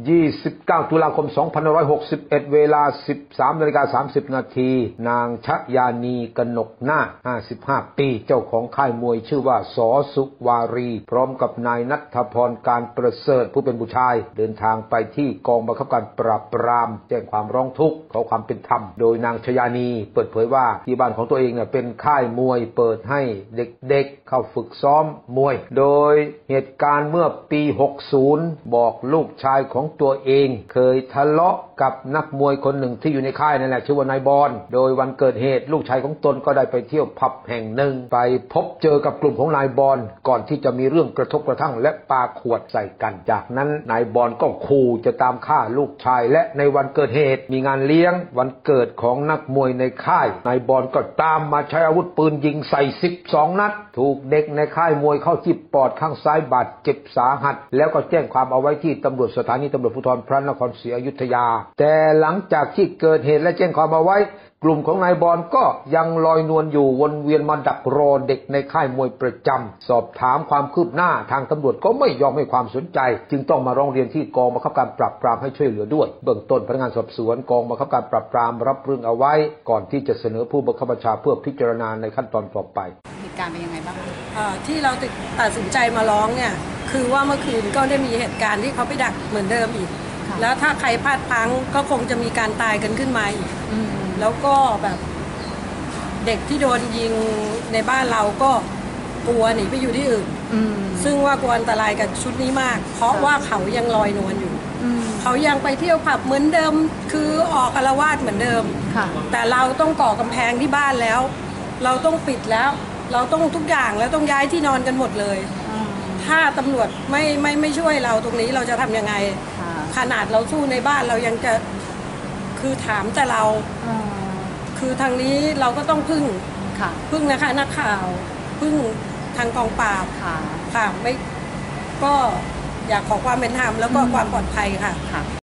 29 ตุลาคม 2561 เวลา 13นาฬิกา30 นาที นางชยานีกนกหน้า 55 ปี เจ้าของค่ายมวยชื่อว่าสอสุวารี พร้อมกับนายนัทพรการประเสริฐผู้เป็นผู้ชาย เดินทางไปที่กองบังคับการปราบปราม แจ้งความร้องทุกข์ขอความเป็นธรรม โดยนางชยานีเปิดเผยว่าที่บ้านของตัวเองเนี่ยเป็นค่ายมวยเปิดให้เด็กๆ เข้าฝึกซ้อมมวย โดยเหตุการณ์เมื่อปี 60 บอกลูกชายของของตัวเอง เคยทะเลาะกับนักมวยคนหนึ่งที่อยู่ในค่ายนั่นแหละชื่อว่านายบอลโดยวันเกิดเหตุลูกชายของตนก็ได้ไปเที่ยวผับแห่งหนึ่ง ไปพบเจอกับกลุ่มของนายบอลก่อนที่จะมีเรื่องกระทบกระทั่งและปาขวดใส่กัน จากนั้นนายบอลก็ขู่จะตามฆ่าลูกชาย และในวันเกิดเหตุมีงานเลี้ยง วันเกิดของนักมวยในค่ายนายบอลก็ตามมาใช้อาวุธปืนยิงใส่ 12 นัด ถูกเด็กในค่ายมวยเข้าที่ปอดข้างซ้ายบาดเจ็บสาหัส แล้วก็แจ้งความเอาไว้ที่ตำรวจสถานีตำรวจภูธรพระนครศรีอยุธยา แต่หลังจากที่เกิดเหตุและแจ้งความเอาไว้ กลุ่มของนายบอลก็ยังลอยนวลอยู่วนเวียนมาดักรอเด็กในค่ายมวยประจำสอบถามความคืบหน้าทางตำรวจก็ไม่ยอมให้ความสนใจ จึงต้องมาร้องเรียนที่กองบังคับการปราบปรามให้ช่วยเหลือด้วย เบื้องต้นพนักงานสอบสวนกองบังคับการปราบปรามรับเรื่องเอาไว้ ก่อนที่จะเสนอผู้บังคับบัญชาเพื่อพิจารณาในขั้นตอนต่อไปเหตุการณ์เป็นยังไงบ้างเอ่อที่เราติดตัดสินใจมาร้องเนี่ย คือว่าเมื่อคืนก็ได้มีเหตุการณ์ที่เขาไปดักเหมือนเดิมอีกค่ะแล้วถ้าใครพลาดพลั้งก็คงจะมีการตายกันขึ้นมาอีกอืมแล้วก็แบบเด็กที่โดนยิงในบ้านเราก็กลัวหนีไปอยู่ที่อื่นอืมซึ่งว่ากลัวอันตรายกับชุดนี้มาก เพราะว่าเขายังลอยนวลอยู่อืมเขายังไปเที่ยวผับเหมือนเดิม คือออกอารวาสเหมือนเดิมค่ะแต่เราต้องก่อกำแพงที่บ้านแล้ว เราต้องปิดแล้ว เราต้องทุกอย่างแล้วต้องย้ายที่นอนกันหมดเลยอืม ถ้าตำรวจไม่ไม่ไม่ช่วยเราตรงนี้เราจะทำยังไง ค่ะขนาดเราสู้ในบ้านเรายังจะคือถามแต่เราอืมคือทางนี้เราก็ต้องพึ่งค่ะพึ่งนะคะ นักข่าว พึ่งทางกองปราบค่ะค่ะไม่ก็อยากขอความเป็นธรรมแล้วก็อืมความปลอดภัยค่ะ ค่ะ